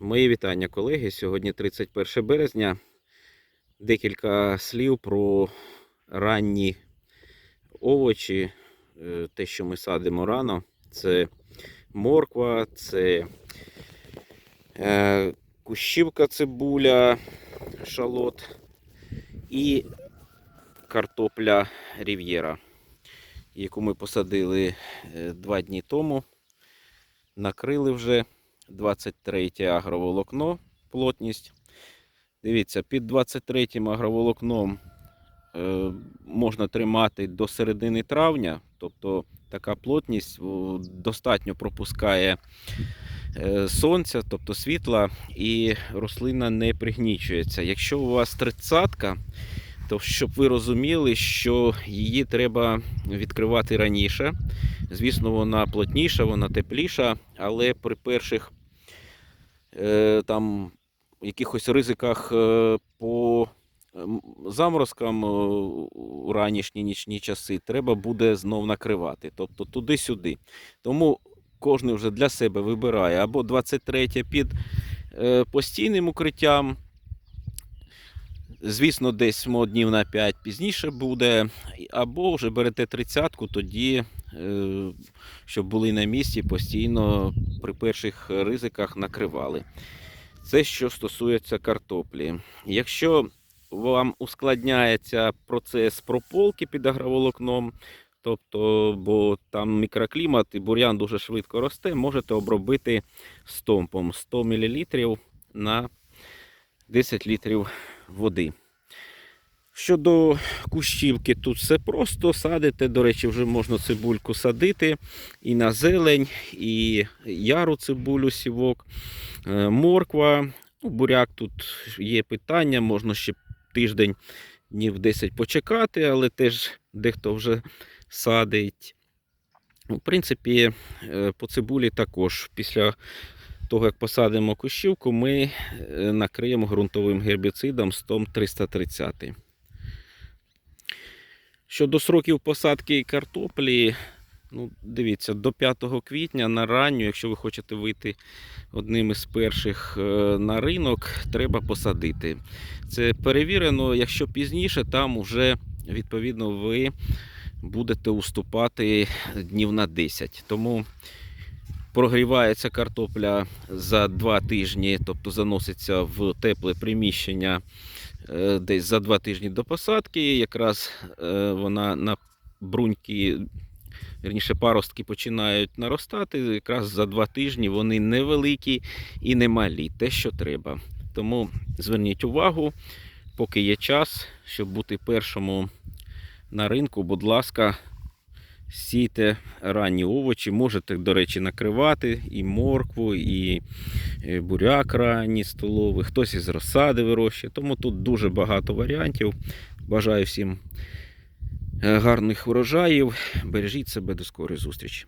Мої вітання, колеги. Сьогодні 31 березня. Декілька слів про ранні овочі, е, те, що ми садимо рано. Це морква, це е, кущівка цибуля, шалот і картопля рів'єра, яку ми посадили е, два дні тому. Накрили вже 23 агроволокно плотність. Дивіться, під 23 агроволокном е, можна тримати до середини травня, тобто така плотність достатньо пропускає е, сонця, тобто світла, і рослина не пригнічується. Якщо у вас тридцятка, то щоб ви розуміли, що її треба відкривати раніше. Звісно, вона плотніша, вона тепліша, але при перших там якихось ризиках е, по ем, заморозкам е, у ранішні нічні часи треба буде знов накривати. Тобто туди-сюди. Тому кожен вже для себе вибирає або 23 під е, постійним укриттям. Звісно, десь днів на 5 пізніше буде, або вже берете 30-ку, тоді, е, щоб були на місці, постійно при перших ризиках накривали. Це що стосується картоплі. Якщо вам ускладняється процес прополки під агроволокном, тобто, бо там мікроклімат і бур'ян дуже швидко росте, можете обробити стомпом 100 мл на 10 літрів води. Щодо кущівки, тут все просто садите. До речі, вже можна цибульку садити і на зелень, і яру цибулю сівок, е, морква. Ну, буряк тут є питання, можна ще тиждень, днів 10 почекати, але теж дехто вже садить. Ну, В принципі, е, по цибулі також після того, як посадимо кущівку, ми е, накриємо ґрунтовим гербіцидом стом 330. Щодо сроків посадки картоплі, ну, дивіться, до 5 квітня на ранню, якщо ви хочете вийти одним із перших е, на ринок, треба посадити. Це перевірено, якщо пізніше, там вже відповідно ви будете уступати днів на 10. Тому прогрівається картопля за 2 тижні, тобто заноситься в тепле приміщення е, десь за 2 тижні до посадки. Якраз е, вона на бруньки, вірніше паростки починають наростати. Якраз за 2 тижні вони невеликі і немалі, те, що треба. Тому зверніть увагу, поки є час, щоб бути першому на ринку, будь ласка, сійте ранні овочі. Можете, до речі, накривати і моркву, і е, буряк ранній столовий, хтось із розсади вирощує. Тому тут дуже багато варіантів. Бажаю всім е, гарних врожаїв. Бережіть себе до скорої зустрічі.